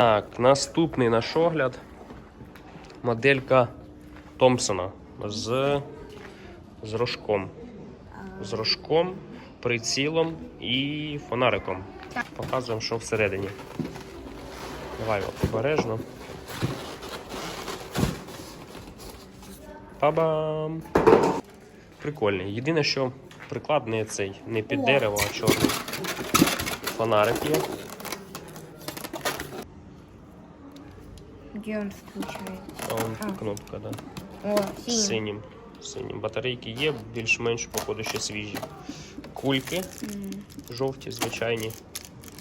Так, наступний наш огляд. Моделька Томпсона з, з рожком. З рожком, прицілом і фонариком. Показуємо, що всередині. Давай обережно. Па-бам! Прикольний. Єдине, що приклад цей, не під дерево, а чорний. Фонарик є. Где он включает? А вон А. кнопка, да. О, синий. Синім. Синім. Батарейки є, більш-менш, походу, ще свіжі. Кульки М. жовті, звичайні.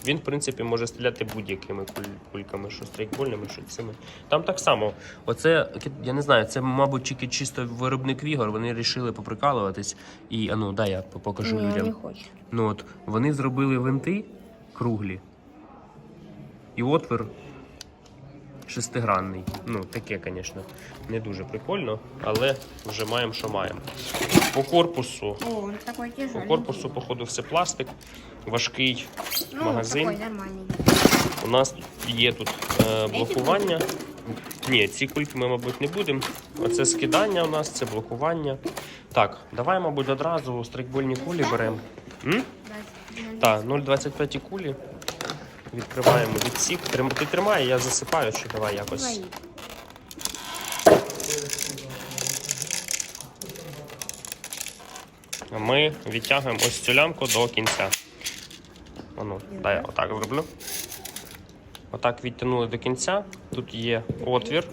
Він, в принципі, може стріляти будь-якими кульками, що стрейкбольними, що цими. Там так само. Оце, я не знаю, це, мабуть, тільки чисто виробник ігор. Вони вирішили поприкалуватись. І, а ну, дай я покажу Не, людям. не. Ну от, вони зробили винти круглі. І отвір шестигранний. Ну, таке, звісно, не дуже прикольно, але вже маємо, що маємо. По корпусу. О, По корпусу, походу, все пластик, важкий ну, магазин. У нас є тут е, блокування. Ні, ці кульки ми, мабуть, не будемо. Оце скидання у нас, це блокування. Так, давай, мабуть, одразу страйкбольні кулі беремо. Так, 0,25 кулі. Відкриваємо відсік. Трим- Ти тримай, я засипаю, чи давай якось. Ми відтягуємо ось цю лямку до кінця. Ану, дай я отак зроблю. Отак відтягнули до кінця. Тут є отвір,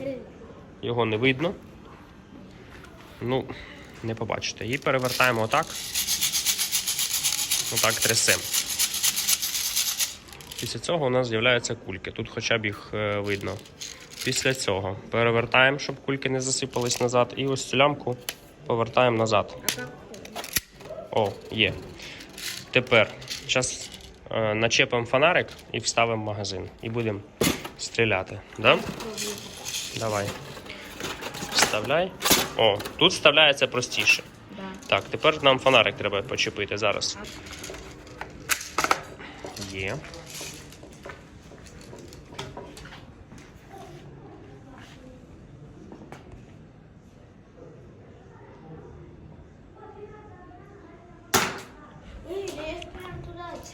його не видно. Ну, не побачите. І перевертаємо отак. Отак трясемо. Після цього у нас з'являються кульки. Тут хоча б їх е, видно. Після цього перевертаємо, щоб кульки не засипались назад. І ось цю лямку повертаємо назад. О, є. Тепер зараз е, начепимо фонарик і вставимо магазин. І будемо стріляти. Да? Давай. Вставляй. О, тут вставляється простіше. Да. Так, тепер нам фонарик треба почепити зараз. Є.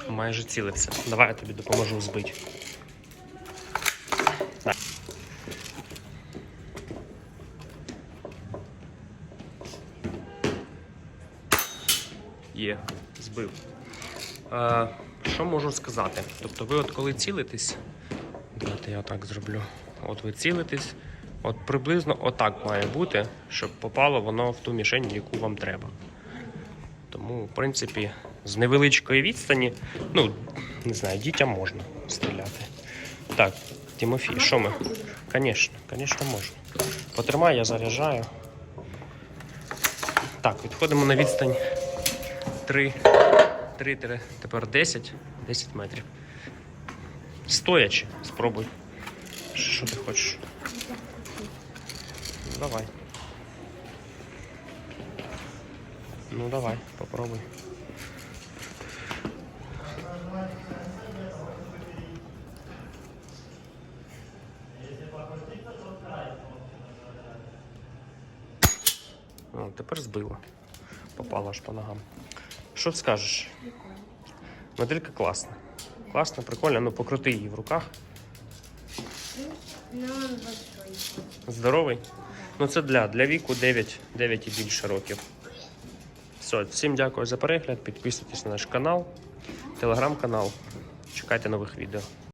Майже цілився. Давай я тобі допоможу збити. Є, збив. Е, що можу сказати? Тобто, ви от коли цілитесь, давайте я отак зроблю. От ви цілитесь, от приблизно отак має бути, щоб попало воно в ту мішень, яку вам треба. Тому, в принципі, з невеличкої відстані, ну, не знаю, дітям можна стріляти. Так, Тимофій, що ми? Звісно, звісно, можна. Потримай, я заряджаю. Так, відходимо на відстань 3, 3, 3 тепер 10, 10 метрів. Стоячи, спробуй. Що ти хочеш? Давай. Ну давай, попробуй. О, тепер збило. Попало аж по ногам. Що скажеш? Моделька класна. Класна, прикольна, ну покрути її в руках. Здоровий. Ну це для, для віку 9, 9 і більше років. Все, всім дякую за перегляд. Підписуйтесь на наш канал, телеграм-канал. Чекайте нових відео.